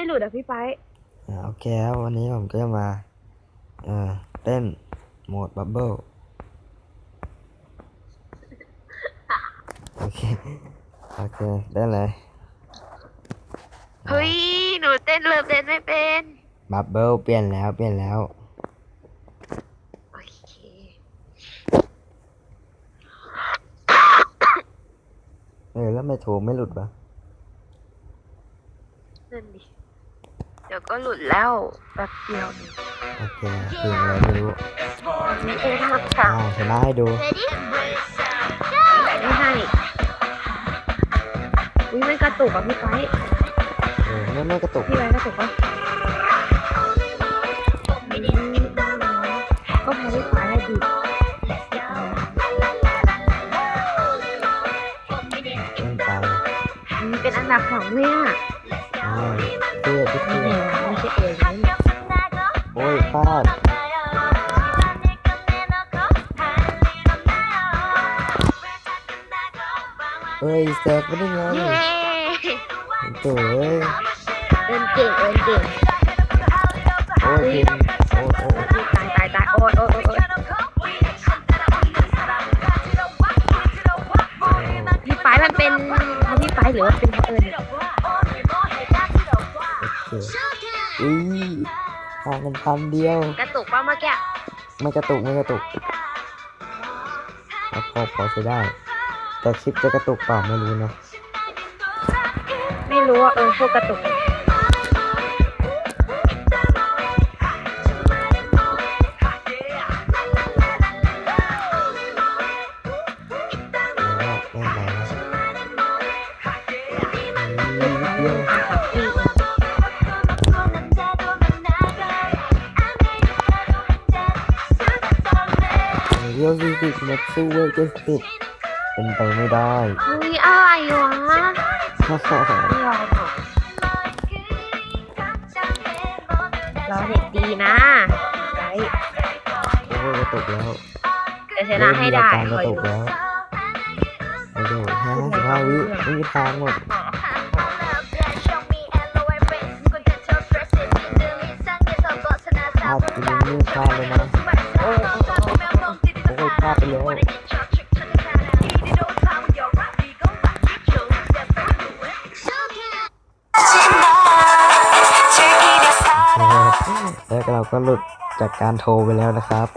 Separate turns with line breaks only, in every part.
ไม่หลุดอะพี่ไป
อ่าโอเคครับวันนี้ผมก็จะมาเอ่อเต้นโหมดบับเบิลโอเคโอเคได้เลย
เฮ้ยหนูเต้นเลิฟเต้นไม่เป็น
บับเบิลเปลี่ยนแล้วเปลี่ยนแล้ว
โอเค
เออแล้วไม่โทรไม่หลุดปะ
นั่นดิ เดี๋ยวก็หลุดแล้วแป๊บเดียว
โอเคเพลงอะไรไม่รู้
ไม่เองทำค่ะ
อ่าชนะให้ดู
ไม่ให้อุ้ยมันกระตุกอะพี่ไป
เออไม่ไม่กระตุก
พี่ไปกระตุกปะก็แพ้พี่ไปอะดิ
เล่นไป
มันเป็นอันดับสองเลยอะ
อ่าเพื่อพี่
ไม่
เอ
เองไม่ใช่เองน
โอ้ยพลาดเอ้ยแซกไม่ได้ไง
เย้
โถ่เอ้ย
เดินเก่งเดินเก่ง
โอ้ยพลงโอ้โอ้
ตายตายตายโอ้ยโอ้ยโอ้ยพี่ไปมันเป็นพี่ไปหรือว่าเป็นเพราะเอิญ เนี่ย
โอเคอุ้ยห่างกันพันเดียว
กระตุกป่ะเมื่อกี้
ไม่กระตุกไม่กระตุกแล้วพอพอใช้ได้ แต่คลิปจะกระตุกเปล่าไม่รู้นะ
ไม่รู้ว่าเออพวกกระตุก
เดี๋ยวก็เล่นไปนะอุ้ยนิดเดียว
ครับพี่
เรียวสี่สิบมาสู้เวลเจ็ดสิบเป็นไปไม่ได้
อุ้ยอะไรวะ
ฮ่าฮ่าฮ่า
ไม่ยอมหรอกเราเด็กดีนะไว้
โอ้ยกระตุกแล้ว
จะชนะให้ได้
เริ่มมีอาการก
ค
ระ
อย
ตุ
ดู
กแล้วไปดูห้าสิบห้าวิไม่มีทางหมดพลาดจริงๆนี่พลาดเลยนะ แล้วเราก็หลุดจากการโทรไปแล้วนะครับ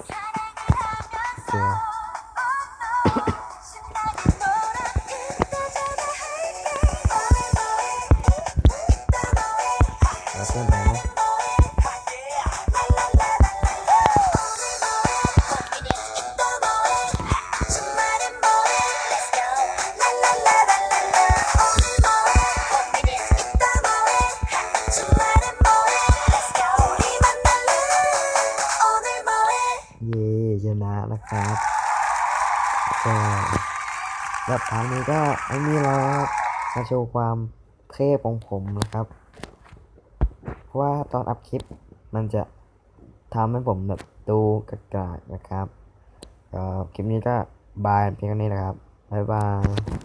ครับก็แบบทางนี้ก็ไม่มีแล้วครับมาโชว์ความเท่ของผมนะครับ เพราะว่าตอนอัพคลิปมันจะทำให้ผมแบบดูกากๆนะครับคลิปนี้ก็บายเพียงแค่นี้นะครับ บ๊ายบาย